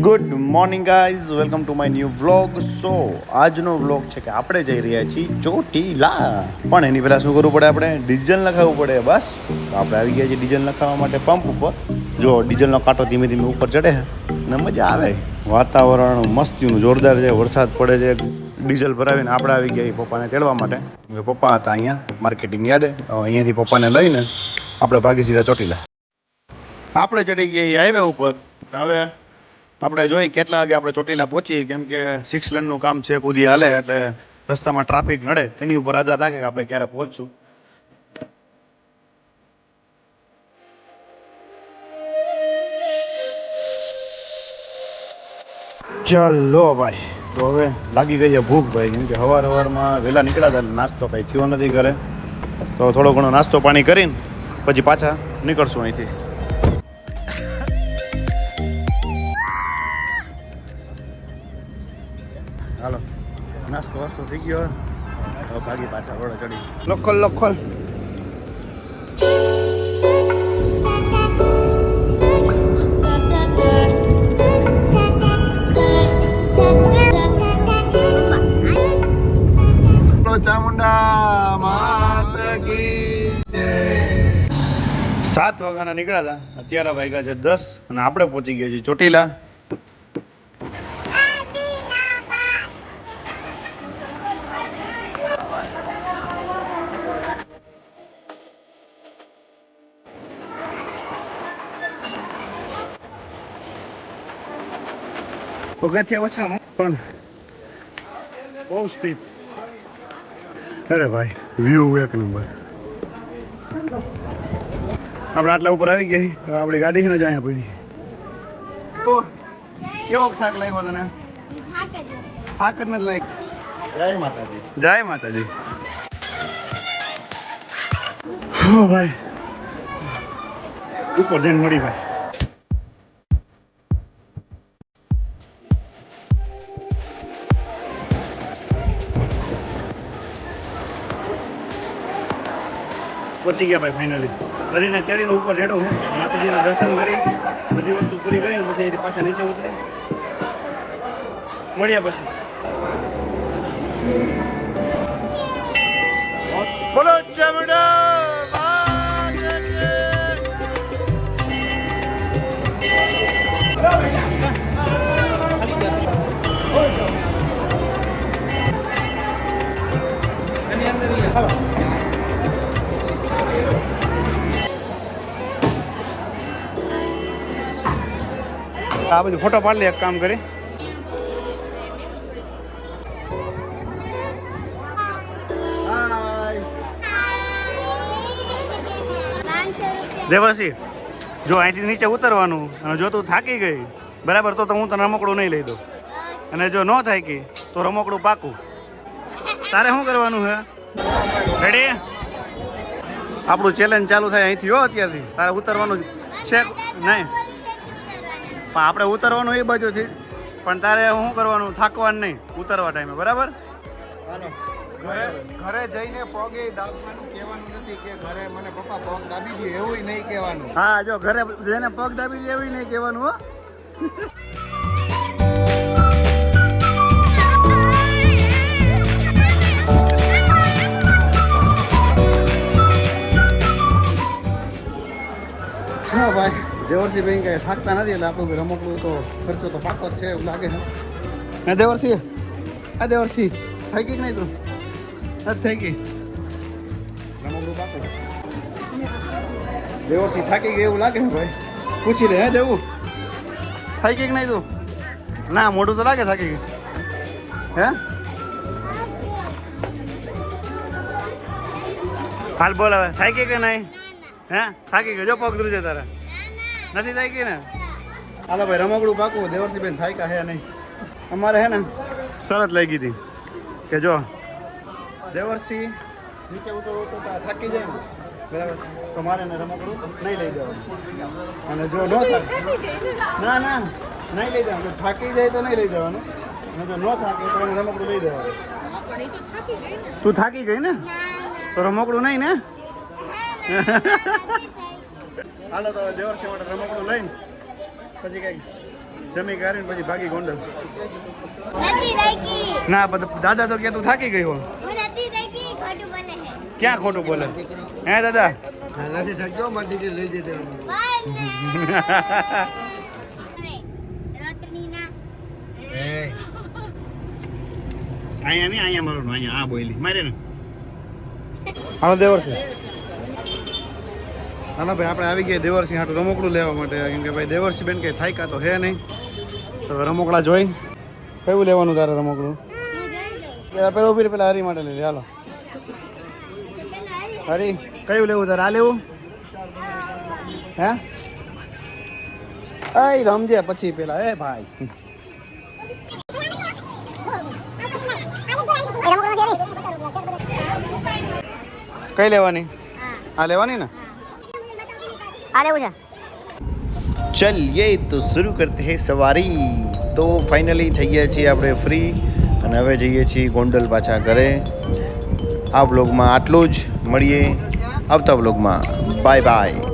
Good morning guys welcome to my new vlog so આજનો vlog છે કે આપણે જઈ રહ્યા છીએ ચોટીલા. પણ એની પહેલાં શું કરવું પડે આપણે? ડીઝલ નખાવવું પડે, બસ. આપણે આવી ગયા છીએ ડીઝલ નખાવવા માટે પંપ ઉપર. જો ડીઝલનો કાંટો ધીમે ધીમે ઉપર ચડે ને મજા આવે. વાતાવરણ મસ્તીનું, જોરદાર છે, વરસાદ પડે છે. ડીઝલ ભરાવીને આપણે આવી ગયા એ પપ્પાને તેડવા માટે. પપ્પા હતા અહીંયા માર્કેટિંગ યાર્ડે. અહીંયાથી પપ્પાને લઈને આપણે ભાગી સીધા ચોટીલા. આપણે ચડી ગયા હાઈવે ઉપર. હવે આપણે જોઈએ કેટલા વાગે આપણે ચોટીલા પહોંચીએ, કેમ કે સિક્સ લેનનું કામ છે કુદી હાલે, એટલે રસ્તામાં ટ્રાફિક નડે. તેની ઉપર આધાર રાખે કે આપણે ક્યારે પહોંચશું. ચાલો ભાઈ, તો હવે લાગી ગઈ છે ભૂખ ભાઈ, કેમ કે સવાર સવારમાં વહેલા નીકળ્યા હતા નાસ્તો કંઈ થયો નથી ઘરે. તો થોડો ઘણો નાસ્તો પાણી કરીને પછી પાછા નીકળશું અહીંથી. નાસ્તો વાસ્તો થઈ ગયો. ભાગી પાછા રોડે ચડી. લખોલ લખોલ. ચામુંડા માત કી સાત વાગ્યાના નીકળ્યા હતા. અત્યારે વાગ્યા છે દસ અને આપણે પહોંચી ગયા છીએ ચોટીલા. પગથિયા ઓછા પણ બહુ સ્ટીપ અરે ભાઈ વ્યૂ એક નંબર આપણે આટલા ઉપર આવી ગઈ આપણી ગાડી છે ને જાય પડી તો કેવો થાક લાગ્યો તને થાક જ નથી લાગ્યો જય માતાજી જય માતાજી હા ભાઈ ઉપર જઈને મળી ભાઈ પહોંચી ગયા ભાઈ ફાઇનલી કરીને ચડીને ઉપર ચડો હું, માતાજીના દર્શન કરી, બધી વસ્તુ પૂરી કરીને પછી અહીંથી પાછા નીચે ઉતરી. મળ્યા પછી. બોલો ચામુંડા આ બધું ફોટો પાડ લે, એક કામ કરી. દેવરસિંહ જો અહીંથી નીચે ઉતરવાનું અને જો તું થાકી ગઈ, બરાબર, તો હું તને રમકડું નહીં લઈ દઉં. અને જો ન થાકી, તો રમકડું પાકું. તારે શું કરવાનું છે રેડી આપણું ચેલેન્જ ચાલુ થાય અહીંથી હો અત્યારથી. તારે ઉતરવાનું છે નહીં? પણ આપણે ઉતરવાનું એ બાજુથી પણ તારે શું કરવાનું? થાકવાનું નહીં. ઉતરવા ટાઈમે બરાબર? ઘરે ઘરે જઈને પગે દાબવાનું કહેવાનું નથી કે ઘરે મને પપ્પા પગ દાબી દે એવું નહીં કહેવાનું. હા જો ઘરે જેને પગ દાબી દે એવું નહીં કહેવાનું હા. દેવરસિંહ ભાઈ કઈ થાકતા નથી એટલે આપણું રમકડું તો ખર્ચો તો પાકો જ છે એવું લાગે છે. હા દેવરસિંહ હા દેવરસિંહ થઈ ગઈ કે નહીં તું? નથી થઈ ગઈ. રમકડું પાકું દેવરસિંહ થાકી ગઈ એવું લાગે છે ભાઈ? પૂછી લે હે દેવું? થઈ ગઈ કે નહીં તું? ના મોઢું તો લાગે થાકી ગઈ હે? હાલ બોલ હવે થાકી કે નહીં? હે? થાકી ગયો. જો પગ ધ્રુજે તારા. નથી થાકી ને હાલો ભાઈ રમકડું પાકું દેવરસિંહ બેન થાક્યા હે નહીં અમારે હે ને શરત લાગી હતી કે જો દેવરસી નીચે ઉતરો તો થાકી જાય ને બરાબર તો મારે રમકડું નહીં લઈ જવાનું અને જો ન થાય ના ના નહીં લઈ જવાનું થાકી જાય તો નહીં લઈ જવાનું અને જો ન થાકે તો એને રમકડું લઈ દેવાનું તું થાકી ગઈ ને તો રમકડું નહીં ને હાલો તો દેવરસિંહ માટે રમકડું લઈને પછી કઈ જમી કરીને પછી ભાગી ગોંડલ. ના દાદા તો કે તું થાકી ગયો હો. હું નથી રાખી ખોટું બોલે ક્યાં ખોટું બોલે? હે દાદા? નથી થાક્યો મારી દીકરી લઈ જતી રોતનીના અહીંયા નહીં અહીંયા મારું અહીંયા આ બોલી મારે ને. હાલો દેવરસિંહ હાલો ભાઈ આપણે આવી ગયા દેવરસિંહ હાટું રમકડું લેવા માટે. કેમ કે ભાઈ દેવરસિંહ બેન કંઈ થાયકા તો હે નહીં. તો રમકડા જોઈ. કયું લેવાનું તારે રમકડું? પેલા પેલા ઊભી પેલા હરી માટે લઈ ચાલો હાલો. હરી. કયું લેવું તારે? આ લેવું? હે? એ રમજે પછી પેલા. એ ભાઈ. કઈ લેવાની? આ લેવાની ને? છે ચલિए તો શરૂ કરતી હે સવારી તો ફાઇનલી થઈ ગયા છીએ આપણે ફ્રી અને હવે જઈએ છીએ ગોંડલ પાછા ઘરે આ બ્લોગમાં આટલું જ મળીએ આવતા બ્લોગમાં બાય બાય